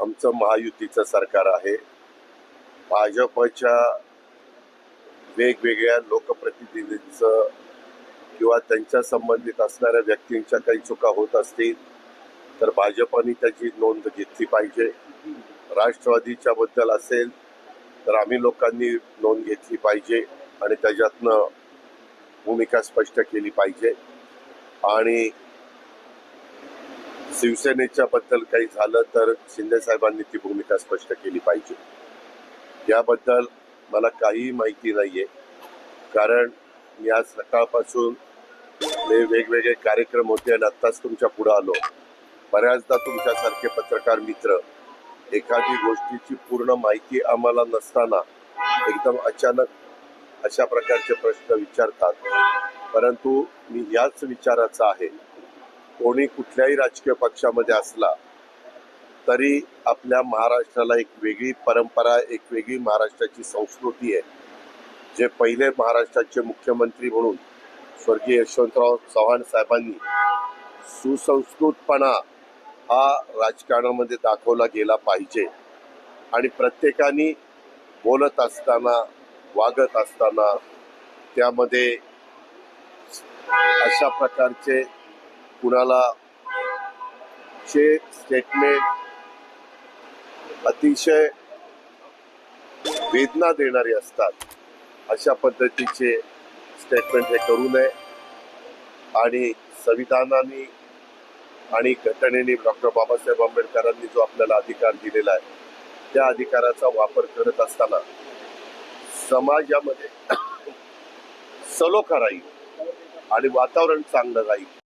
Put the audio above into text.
आमचं महायुतीचं सरकार आहे. भाजपच्या वेगवेगळ्या लोकप्रतिनिधींचं किंवा त्यांच्या संबंधित असणाऱ्या व्यक्तींच्या काही चुका होत असतील तर भाजपने त्याची नोंद घेतली पाहिजे. राष्ट्रवादीच्या बद्दल असेल तर आम्ही लोकांनी नोंद घेतली पाहिजे आणि त्याच्यातनं भूमिका स्पष्ट केली पाहिजे. आणि शिवसेनेच्या बद्दल काही झालं तर शिंदे साहेबांनी ती भूमिका स्पष्ट केली पाहिजे. याबद्दल मला काहीही माहिती नाहीये. कारण मी आज सकाळपासून हे वेगवेगळे कार्यक्रम होते आणि आत्ताच तुमच्यापुढे आलो. बऱ्याचदा तुमच्यासारखे पत्रकार मित्र एखादी गोष्टीची पूर्ण माहिती आम्हाला नसताना एकदम अचानक अशा प्रकारचे प्रश्न विचारतात. परंतु मी याच विचाराचा आहे. कोणी कुठल्याही राजकीय पक्षामध्ये असला तरी आपल्या महाराष्ट्राला एक वेगळी परंपरा एक वेगळी महाराष्ट्राची संस्कृती आहे. जे पहिले महाराष्ट्राचे मुख्यमंत्री म्हणून स्वर्गीय यशवंतराव चव्हाण साहेबांनी सुसंस्कृतपणा हा राजकारणामध्ये दाखवला गेला पाहिजे. आणि प्रत्येकाने बोलत असताना वागत असताना त्यामध्ये अशा प्रकारचे कुणाला चे स्टेटमेंट अतिशय वेदना देणारे असतात अशा पद्धतीचे स्टेटमेंट हे करू नये. आणि संविधानाने आणि घटनेने डॉक्टर बाबासाहेब आंबेडकरांनी जो आपल्याला अधिकार दिलेला आहे त्या अधिकाराचा वापर करत असताना समाजामध्ये सलोखा राहील आणि वातावरण चांगलं राहील.